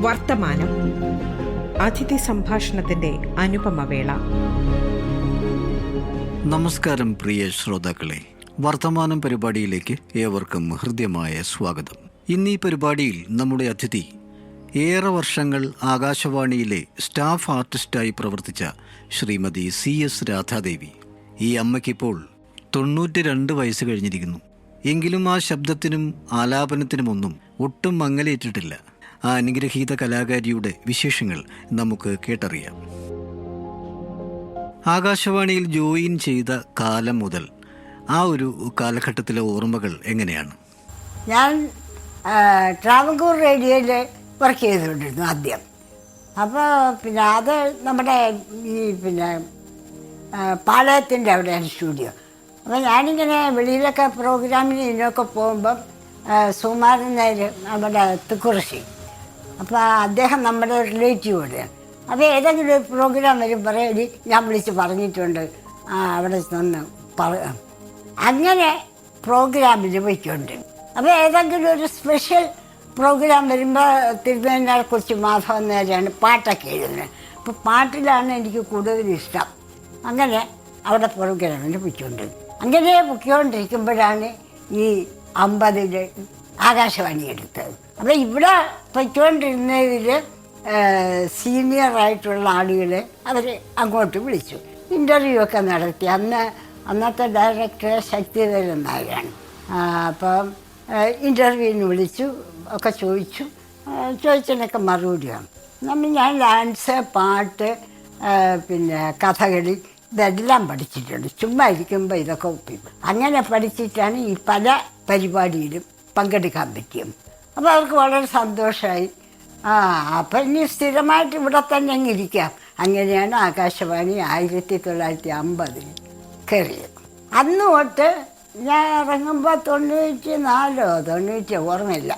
വർത്തമാനം. അതിഥി സംഭാഷണത്തിന്റെ അനുപമവേള. നമസ്കാരം പ്രിയ ശ്രോതാക്കളെ. വർത്തമാനം പരിപാടിയിലേക്ക് ഏവർക്കും ഹൃദ്യമായ സ്വാഗതം. ഇന്ന് ഈ പരിപാടിയിൽ നമ്മുടെ അതിഥി ഏറെ വർഷങ്ങൾ ആകാശവാണിയിലെ സ്റ്റാഫ് ആർട്ടിസ്റ്റായി പ്രവർത്തിച്ച ശ്രീമതി സി എസ് രാധാദേവി. ഈ അമ്മയ്ക്കിപ്പോൾ തൊണ്ണൂറ്റി രണ്ട് വയസ്സ് കഴിഞ്ഞിരിക്കുന്നു. എങ്കിലും ആ ശബ്ദത്തിനും ആലാപനത്തിനുമൊന്നും ഒട്ടും മങ്ങലേറ്റിട്ടില്ല. ആ അനുഗ്രഹീത കലാകാരിയുടെ വിശേഷങ്ങൾ നമുക്ക് കേട്ടറിയാം. ആകാശവാണിയിൽ ജോയിൻ ചെയ്ത കാലം മുതൽ ആ ഒരു കാലഘട്ടത്തിലെ ഓർമ്മകൾ എങ്ങനെയാണ്? ഞാൻ ട്രാവൻകൂർ റേഡിയോയിൽ വർക്ക് ചെയ്തുകൊണ്ടിരുന്നു ആദ്യം. അപ്പോൾ പിന്നെ അത് നമ്മുടെ ഈ പിന്നെ പാളയത്തിന്റെ അവിടെയാണ് സ്റ്റുഡിയോ. അപ്പോൾ ഞാനിങ്ങനെ വെളിയിലൊക്കെ പ്രോഗ്രാമിന് ഇതിനൊക്കെ പോകുമ്പം സുമാരൻ നായർ നമ്മുടെ തുക്കുറിശി അപ്പോൾ അദ്ദേഹം നമ്മുടെ റിലേറ്റീവ് ഇവിടെയാണ് അപ്പോൾ ഏതെങ്കിലും ഒരു പ്രോഗ്രാം വരും പറയടി ഞാൻ വിളിച്ച് പറഞ്ഞിട്ടുണ്ട്. അവിടെ നിന്ന് പറ. അങ്ങനെ പ്രോഗ്രാമിൽ പോയിക്കൊണ്ട് അപ്പോൾ ഏതെങ്കിലും ഒരു സ്പെഷ്യൽ പ്രോഗ്രാം വരുമ്പോൾ കൊച്ചു മാധവൻ നേരെയാണ് പാട്ടൊക്കെ എഴുതുന്നത്. അപ്പോൾ പാട്ടിലാണ് എനിക്ക് കൂടുതൽ ഇഷ്ടം. അങ്ങനെ അവിടെ പ്രോഗ്രാമിന് പോയിക്കൊണ്ട് അങ്ങനെ പൊയ്ക്കൊണ്ടിരിക്കുമ്പോഴാണ് ഈ അമ്പതിൽ ആകാശവാണി എടുത്തത് അപ്പോൾ ഇവിടെ പൊയ്ക്കൊണ്ടിരുന്നതിൽ സീനിയർ ആയിട്ടുള്ള ആളുകളെ അവർ അങ്ങോട്ട് വിളിച്ചു. ഇന്റർവ്യൂ ഒക്കെ നടത്തി. അന്ന് അന്നത്തെ ഡയറക്ടർ ശക്തിധരൻ നായരാണ്. അപ്പം ഇന്റർവ്യൂവിന് വിളിച്ചു ഒക്കെ ചോദിച്ചു. ചോദിച്ചതിനൊക്കെ മറുപടിയാണ്. നമ്മൾ ഞാൻ ഡാൻസ് പാട്ട് പിന്നെ കഥകളി ഇതെല്ലാം പഠിച്ചിട്ടുണ്ട്. ചുമ്മാ ഇരിക്കുമ്പോൾ ഇതൊക്കെ ഒപ്പിക്കും അങ്ങനെ പഠിച്ചിട്ടാണ് ഈ പല പരിപാടിയിലും പങ്കെടുക്കാൻ പറ്റിയും അപ്പോൾ അവർക്ക് വളരെ സന്തോഷമായി ആ അപ്പം ഇനി സ്ഥിരമായിട്ട് ഇവിടെ തന്നെ അങ്ങ് ഇരിക്കാം. അങ്ങനെയാണ് ആകാശവാണി ആയിരത്തി തൊള്ളായിരത്തി അമ്പതിൽ കയറിയത്. അന്ന് തൊട്ട് ഞാൻ ഇറങ്ങുമ്പോൾ തൊണ്ണൂറ്റി നാലോ തൊണ്ണൂറ്റി ഓർമ്മയില്ല.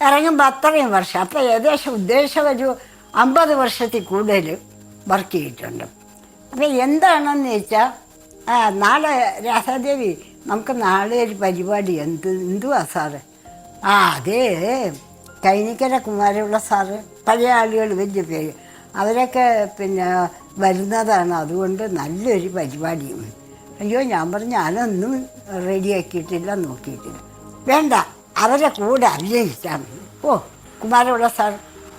ഇറങ്ങുമ്പോൾ അത്രയും വർഷം. അപ്പോൾ ഏകദേശം ഉദ്ദേശം ഒരു അമ്പത് വർഷത്തിൽ കൂടുതൽ വർക്ക് ചെയ്തിട്ടുണ്ട്. അപ്പോൾ എന്താണെന്ന് വെച്ചാൽ ആ നാളെ രാധാദേവി നമുക്ക് നാളെ ഒരു പരിപാടി. എന്ത് എന്തുവാ സാറ്? ആ അതേ കൈനിക്കര കുമാരുള്ള സാറ് പഴയ ആളുകൾ വലിയ പേര്. അവരൊക്കെ പിന്നെ വരുന്നതാണ്. അതുകൊണ്ട് നല്ലൊരു പരിപാടിയും അയ്യോ ഞാൻ പറഞ്ഞു ഞാനൊന്നും റെഡിയാക്കിയിട്ടില്ല നോക്കിയിട്ടില്ല. വേണ്ട അവരെ കൂടെ മതി ഓ കുമാരുള്ള സാർ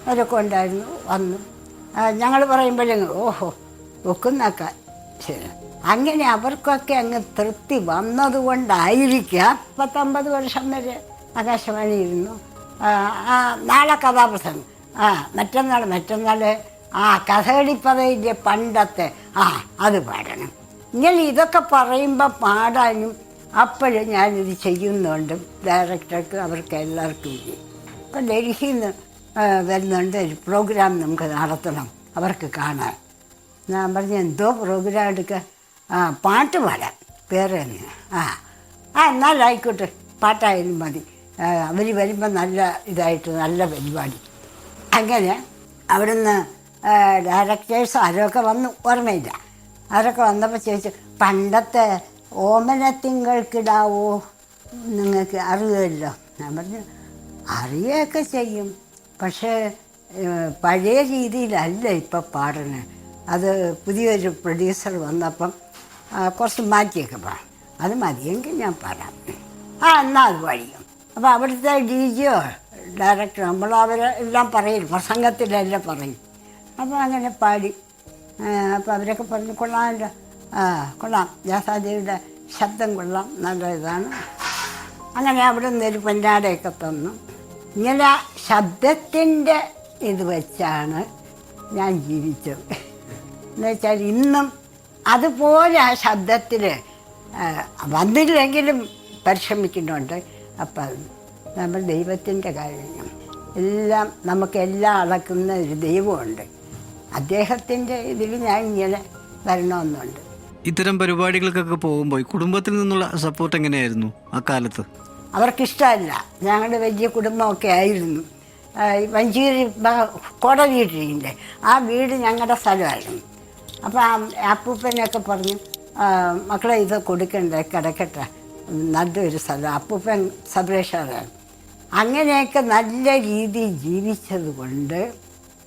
അവരൊക്കെ ഉണ്ടായിരുന്നു വന്നു. ഞങ്ങൾ പറയുമ്പോഴേ ഓഹോ ഒക്കുന്നൊക്കെ ശരി അങ്ങനെ അവർക്കൊക്കെ അങ്ങ് തൃപ്തി വന്നതുകൊണ്ടായിരിക്കാം. പത്തൊമ്പത് വർഷം വരെ ആകാശവാണി ഇരുന്നു നാളെ കഥാപ്രസംഗം. ആ മറ്റന്നാൾ മറ്റന്നാൾ ആ കഥകളിപ്പതയിന്റെ പണ്ടത്തെ ആ അത് പാടണം. ഇങ്ങനെ ഇതൊക്കെ പറയുമ്പോൾ പാടാനും അപ്പോഴും ഞാനിത് ചെയ്യുന്നുണ്ട്. ഡയറക്ടർക്ക് അവർക്ക് എല്ലാവർക്കും ഇല്ലേ ഇപ്പം ഡൽഹിയിൽ നിന്ന് വരുന്നുണ്ട് ഒരു പ്രോഗ്രാം നമുക്ക് നടത്തണം. അവർക്ക് കാണാൻ. ഞാൻ പറഞ്ഞു എന്തോ പ്രോഗ്രാം എടുക്കുക ആ പാട്ട് പാടാം. വേറെ. ആ. ആ എന്നാലായിക്കോട്ടെ. പാട്ടായാലും മതി. അവർ വരുമ്പോൾ നല്ല ഇതായിട്ട് നല്ല പരിപാടി. അങ്ങനെ അവിടുന്ന് ഡയറക്ടേഴ്സ് ആരൊക്കെ വന്നു? ഓർമ്മയില്ല. അവരൊക്കെ വന്നപ്പോൾ ചോദിച്ചു പണ്ടത്തെ ഓമനത്തിങ്ങൾക്കിടാവോ? നിങ്ങൾക്ക് അറിയുമല്ലോ. ഞാൻ പറഞ്ഞു അറിയുകയൊക്കെ ചെയ്യും. പക്ഷേ പഴയ രീതിയിലല്ല ഇപ്പം പാടുന്നത്. അത് പുതിയൊരു പ്രൊഡ്യൂസർ വന്നപ്പം കുറച്ച് മാറ്റിയൊക്കെ പറ. അത് മതിയെങ്കിൽ ഞാൻ പാടാം ആ എന്നാൽ അത് വഴിയും അപ്പോൾ അവിടുത്തെ ഡി ജിയോ ഡയറക്ടർ നമ്മൾ അവരെ എല്ലാം പറയും പ്രസംഗത്തിലെല്ലാം പറയും. അപ്പോൾ അങ്ങനെ പാടി. അപ്പോൾ അവരൊക്കെ പറഞ്ഞു കൊള്ളാമല്ലോ ആ കൊള്ളാം. ജാസാദേവിയുടെ ശബ്ദം കൊള്ളാം നല്ല ഇതാണ്. അങ്ങനെ അവിടെ നിന്ന് ഒരു പൊന്നാടയൊക്കെ തന്നു. ഇങ്ങനെ ശബ്ദത്തിന്റെ ഇത് വെച്ചാണ് ഞാൻ ജീവിച്ചത്. എന്നുവെച്ചാൽ ഇന്നും അതുപോലെ ആ ശബ്ദത്തിൽ വന്നില്ലെങ്കിലും പരിശ്രമിക്കുന്നുണ്ട്. അപ്പം നമ്മൾ ദൈവത്തിന്റെ കാര്യം എല്ലാം നമുക്കെല്ലാം അളക്കുന്ന ഒരു ദൈവമുണ്ട്. അദ്ദേഹത്തിന്റെ ഇതിൽ ഞാൻ ഇങ്ങനെ വരണമെന്നുണ്ട്. ഇത്തരം പരിപാടികൾക്കൊക്കെ പോകുമ്പോൾ കുടുംബത്തിൽ നിന്നുള്ള സപ്പോർട്ട് എങ്ങനെയായിരുന്നു ആ കാലത്ത്? അവർക്കിഷ്ടമല്ല. ഞങ്ങളുടെ വലിയ കുടുംബമൊക്കെ ആയിരുന്നു. വഞ്ചീരി വഞ്ചിയൂർ കോട വീട്ടിലില്ലേ ആ വീട് ഞങ്ങളുടെ സ്ഥലമായിരുന്നു. അപ്പോൾ ആ അപ്പൂപ്പനൊക്കെ പറഞ്ഞു മക്കളെ ഇത് കൊടുക്കണ്ടേ കിടക്കട്ടെ. നല്ലൊരു സ്ഥലം അപ്പൂപ്പൻ സബ്രേഷറാണ് അങ്ങനെയൊക്കെ നല്ല രീതിയിൽ ജീവിച്ചത് കൊണ്ട്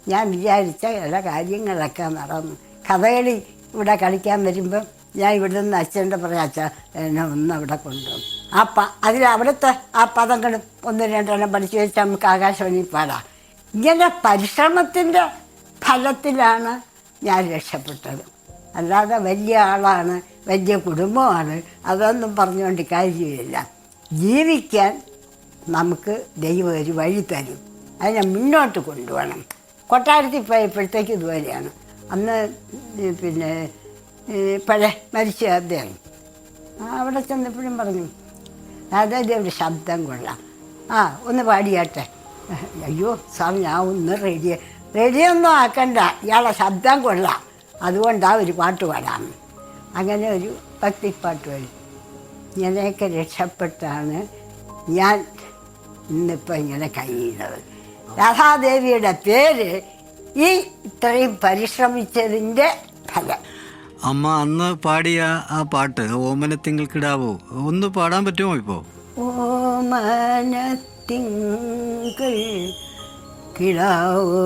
ഞാൻ വിചാരിച്ച ചില കാര്യങ്ങളൊക്കെ നടന്നു. കഥകളി ഇവിടെ കളിക്കാൻ വരുമ്പോൾ ഞാൻ ഇവിടെ നിന്ന് അച്ഛന്റെ പറയാം അച്ഛ എന്നെ ഒന്ന് അവിടെ കൊണ്ടുപോകും ആ പ അതിൽ അവിടുത്തെ ആ പദങ്ങളും ഒന്ന് രണ്ടെണ്ണം പഠിച്ചു വെച്ചാൽ നമുക്ക് ആകാശവാണി പാടാം. ഇങ്ങനെ പരിശ്രമത്തിന്റെ ഫലത്തിലാണ് ഞാൻ രക്ഷപ്പെട്ടത്. അല്ലാതെ വലിയ ആളാണ് വലിയ കുടുംബമാണ്. അതൊന്നും പറഞ്ഞുകൊണ്ട് കാര്യമില്ല. ജീവിക്കാൻ നമുക്ക് ദൈവം ഒരു വഴി തരും. അതിനെ മുന്നോട്ട് കൊണ്ടുപോകണം. കൊട്ടാരത്തിൽ പോയപ്പോഴത്തേക്ക് ഇതുപോലെയാണ്. അന്ന് പിന്നെ പഴയ മരിച്ച അദ്ദേഹം. അവിടെ ചെന്നപ്പോഴും പറഞ്ഞു അതായത് ഒരു ശബ്ദം കൊള്ളാം. ആ ഒന്ന് പാടിയാട്ടെ? അയ്യോ സാർ ഞാൻ ഒന്ന് റേഡിയോ റേഡിയോ ഒന്നും ആക്കണ്ട. ഇയാളെ ശബ്ദം കൊള്ളാം. അതുകൊണ്ടാണ് ഒരു പാട്ട് പാടാം അങ്ങനെ ഒരു ഭക്തിപ്പാട്ട് വരും. ഇങ്ങനെയൊക്കെ രക്ഷപ്പെട്ടാണ് ഞാൻ ഇന്നിപ്പോൾ ഇങ്ങനെ കഴിയുന്നത്. രാധാദേവിയുടെ പേര് ഈ ഇത്രയും പരിശ്രമിച്ചതിന്റെ ഫലം. അമ്മ അന്ന് പാടിയ ആ പാട്ട് ഓമനത്തിങ്ങൾക്കിടാവോ ഒന്ന് പാടാൻ പറ്റുമോ ഇപ്പോൾ ഓമനത്തിങ്കൾ കിടാവോ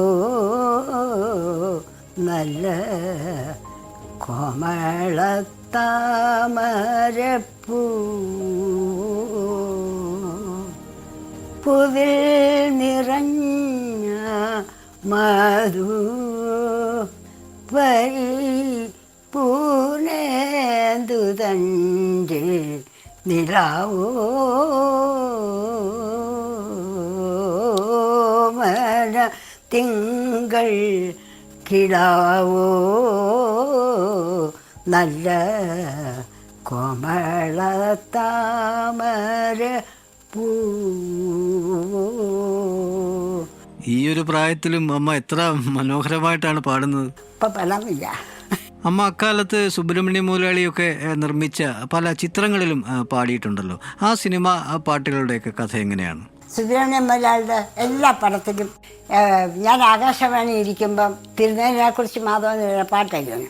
നല്ല കോമളത്താമരപ്പൂ. പുവിൽ നിറഞ്ഞ മധു പരി പൂനേന്തു തന്റെ നിലാവോ? തിങ്കൾ കിടാവോ? നല്ല കോമള താമര പൂ. ഈ ഒരു പ്രായത്തിലും അമ്മ എത്ര മനോഹരമായിട്ടാണ് പാടുന്നത്. ഇപ്പം പണമില്ല അമ്മ അക്കാലത്ത് സുബ്രഹ്മണ്യ മൂലാളിയൊക്കെ നിർമ്മിച്ച പല ചിത്രങ്ങളിലും പാടിയിട്ടുണ്ടല്ലോ. ആ സിനിമ ആ പാട്ടുകളുടെയൊക്കെ കഥ എങ്ങനെയാണ്? സുബ്രഹ്മണ്യം മുതലാളുടെ എല്ലാ പടത്തിലും ഞാൻ ആകാശവാണി ഇരിക്കുമ്പം തിരുനേലിനെക്കുറിച്ച് മാധവൻ പാട്ടായിരുന്നു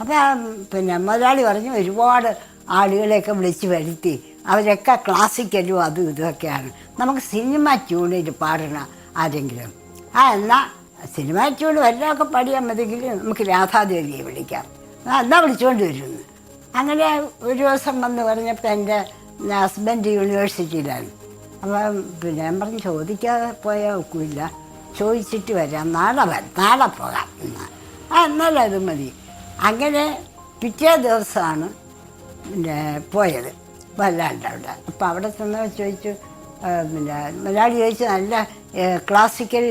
അപ്പം പിന്നെ മുതലാളി പറഞ്ഞു ഒരുപാട് ആളുകളെയൊക്കെ വിളിച്ച് വരുത്തി അവരൊക്കെ ക്ലാസിക്കലും അതും ഇതൊക്കെയാണ് നമുക്ക് സിനിമ ട്യൂണിൽ പാടണം ആരെങ്കിലും. ആ എന്നാൽ സിനിമ ട്യൂൺ വല്ലതൊക്കെ പാടിയാൽ മതിയെങ്കിൽ നമുക്ക് രാധാദേവിയെ വിളിക്കാം. എന്നാൽ എന്നാ വിളിച്ചുകൊണ്ട് വരുന്നു. അങ്ങനെ ഒരു ദിവസം വന്ന് പറഞ്ഞപ്പോൾ എന്റെ ഹസ്ബൻഡ് യൂണിവേഴ്സിറ്റിയിലാണ് അപ്പം പിന്നെ ഞാൻ പറഞ്ഞു ചോദിക്കാതെ പോയാൽ ഒക്കില്ല. ചോദിച്ചിട്ട് വരാം. നാളെ വരാം. നാളെ പോകാം ആ എന്നാലും അത് മതി. അങ്ങനെ പിറ്റേ ദിവസമാണ് പിന്നെ പോയത് വല്ലാണ്ട് അവിടെ. അപ്പോൾ അവിടെ ചെന്ന് ചോദിച്ചു പിന്നെ മലയാളി ചോദിച്ചു നല്ല ക്ലാസിക്കൽ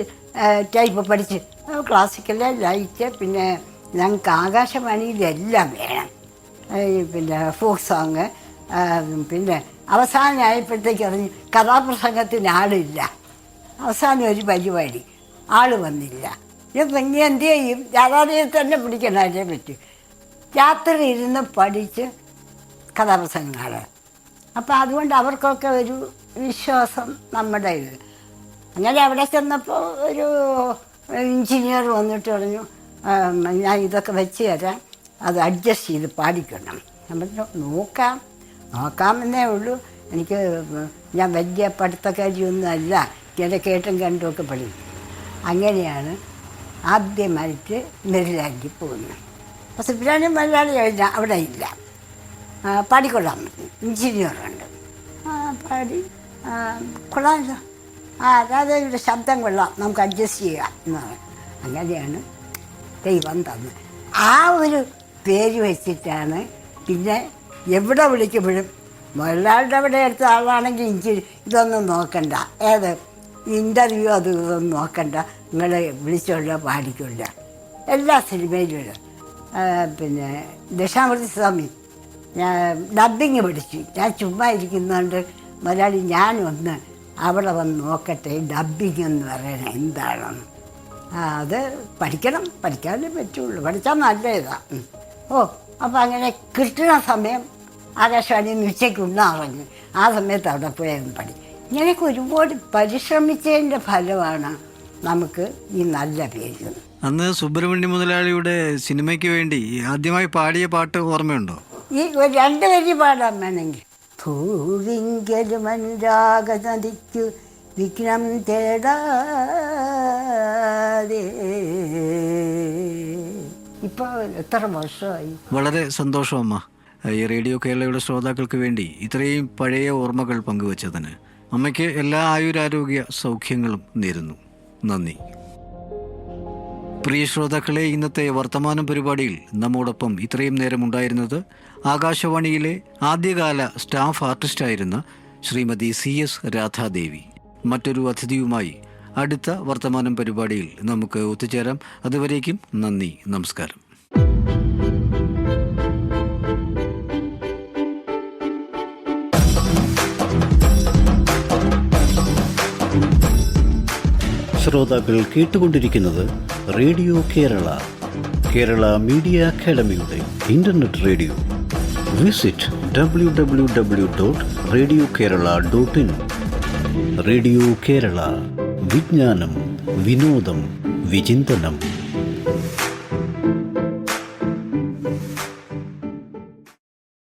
ടൈപ്പ് പഠിച്ച്. ക്ലാസിക്കൽ ലൈറ്റ് പിന്നെ ഞങ്ങൾക്ക് ആകാശവാണിയിലെല്ലാം വേണം. പിന്നെ ഫോക്ക് സോങ് പിന്നെ അവസാനമായപ്പോഴത്തേക്ക് അറിഞ്ഞു കഥാപ്രസംഗത്തിന് ആളില്ല. അവസാനം ഒരു പരിപാടി. ആൾ വന്നില്ല. ഇനി എന്ത് ചെയ്യും? രാധാദേവി തന്നെ പിടിക്കണ്ടേ പറ്റി. രാത്രി ഇരുന്ന് പഠിച്ച് കഥാപ്രസംഗങ്ങൾ അപ്പോൾ അതുകൊണ്ട് അവർക്കൊക്കെ ഒരു വിശ്വാസം നമ്മുടെ ഇത്. അങ്ങനെ അവിടെ ചെന്നപ്പോൾ ഒരു എഞ്ചിനീയർ വന്നിട്ട് പറഞ്ഞു ഞാൻ ഇതൊക്കെ വെച്ച് തരാം. അത് അഡ്ജസ്റ്റ് ചെയ്ത് പാടിക്കണം. നമ്മൾ നോക്കാം. നോക്കാമെന്നേ ഉള്ളൂ. എനിക്ക് ഞാൻ വലിയ പഠിത്തക്കാരിയൊന്നും അല്ല ഇങ്ങനെ കേട്ടും കണ്ടുമൊക്കെ പഠിക്കും. അങ്ങനെയാണ് ആദ്യമായിട്ട് മെരിലാൻഡിൽ പോകുന്നത്. അപ്പോൾ സുബ്രഹ്മണ്യം മലയാളി അവിടെ ഇല്ല. പാടിക്കൊള്ളാൻ എഞ്ചിനീയറുണ്ട്. പാടി. കൊള്ളാമല്ലോ ആ രാധയുടെ ശബ്ദം കൊള്ളാം. നമുക്ക് അഡ്ജസ്റ്റ് ചെയ്യാം എന്ന് പറഞ്ഞു അങ്ങനെയാണ് ദൈവം തന്നത്. ആ ഒരു പേര് വെച്ചിട്ടാണ് പിന്നെ എവിടെ വിളിക്കുമ്പോഴും മുതലാളിയുടെ അവിടെ എടുത്ത ആളാണെങ്കിൽ എനിക്ക് ഇതൊന്നും നോക്കണ്ട. ഏത്? ഇന്റർവ്യൂ അത് ഇതൊന്നും നോക്കണ്ട. നിങ്ങൾ വിളിച്ചോണ്ട പാടിക്കൊണ്ട എല്ലാ സിനിമയിലും. പിന്നെ ദക്ഷാമൂർത്തി സ്വാമി. ഞാൻ ഡബിങ് പഠിച്ചു. ഞാൻ ചുമ്മാ ഇരിക്കുന്നതുകൊണ്ട് മലയാളി ഞാനൊന്ന് അവിടെ വന്ന് നോക്കട്ടെ. ഡബിങ് എന്ന് പറയണ എന്താണെന്ന്. അത് പഠിക്കണം. പഠിക്കാനേ പറ്റുള്ളൂ. പഠിച്ചാൽ നല്ല ഇതാണ് ഓ അപ്പോൾ അങ്ങനെ കിട്ടുന്ന സമയം ആകാശവാണി ഉച്ചയ്ക്ക് ഉണ്ണാറങ്ങി ആ സമയത്ത് അവിടെ പോയാലും പഠി ഇങ്ങനെയൊക്കെ ഒരുപാട് പരിശ്രമിച്ചതിന്റെ ഫലമാണ് നമുക്ക് ഈ നല്ല പേര്. അന്ന് സുബ്രഹ്മണ്യ മുതലാളിയുടെ സിനിമയ്ക്ക് വേണ്ടി ആദ്യമായി പാടിയ പാട്ട് ഓർമ്മയുണ്ടോ? ഈ ഒരു രണ്ട് വരി പാടാൻ വേണമെങ്കിൽ. ഭൂവിങ്കലും അനുരാഗ നദിക്കു വിഘ്നം തേടാതെ. ഇപ്പോൾ എത്ര വർഷമായി? വളരെ സന്തോഷം അമ്മ. ഈ റേഡിയോ കേരളയുടെ ശ്രോതാക്കൾക്ക് വേണ്ടി ഇത്രയും പഴയ ഓർമ്മകൾ പങ്കുവച്ചതിന് അമ്മയ്ക്ക് എല്ലാ ആയുരാരോഗ്യ സൗഖ്യങ്ങളും നേരുന്നു. നന്ദി. പ്രിയ ശ്രോതാക്കളെ ഇന്നത്തെ വർത്തമാനം പരിപാടിയിൽ നമ്മോടൊപ്പം ഇത്രയും നേരം ഉണ്ടായിരുന്നത് ആകാശവാണിയിലെ ആദ്യകാല സ്റ്റാഫ് ആർട്ടിസ്റ്റായിരുന്ന ശ്രീമതി സി എസ് രാധാദേവി. മറ്റൊരു അതിഥിയുമായി അടുത്ത വർത്തമാനം പരിപാടിയിൽ നമുക്ക് ഒത്തുചേരാം. അതുവരേക്കും നന്ദി നമസ്കാരം. ശ്രോതാക്കൾ കേട്ടുകൊണ്ടിരിക്കുന്നത് റേഡിയോ കേരള കേരള മീഡിയ അക്കാദമിയുടെ internet radio. Visit W W W dot radio Kerala dot in. Radio Kerala. విజ్ఞానం వినోదం విచింతనం.